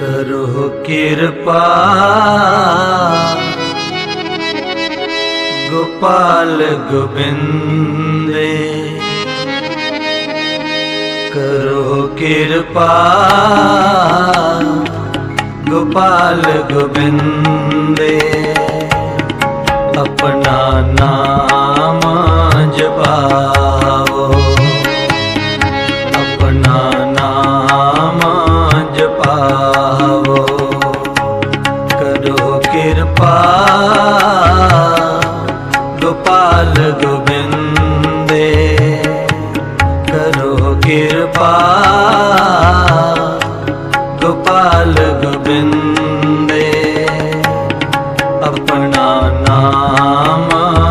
ਕਰੋ ਕਿਰਪਾ। ਗੋਪਾਲ ਗੋਬਿੰਦੇ ਕਰੋ ਕਿਰਪਾ। ਗੋਪਾਲ ਗੋਬਿੰਦੇ ਆਪਣਾ ਨਾਮ ਜਪਾਵੋ। ਆਪਣਾ ਨਾਮ ਆਵੋ। ਕਰੋ ਕਿਰਪਾ। ਗੋਪਾਲ ਗੋਬਿੰਦੇ ਕਰੋ ਕਿਰਪਾ। ਗੋਪਾਲ ਗੋਬਿੰਦੇ ਆਪਣਾ ਨਾਮ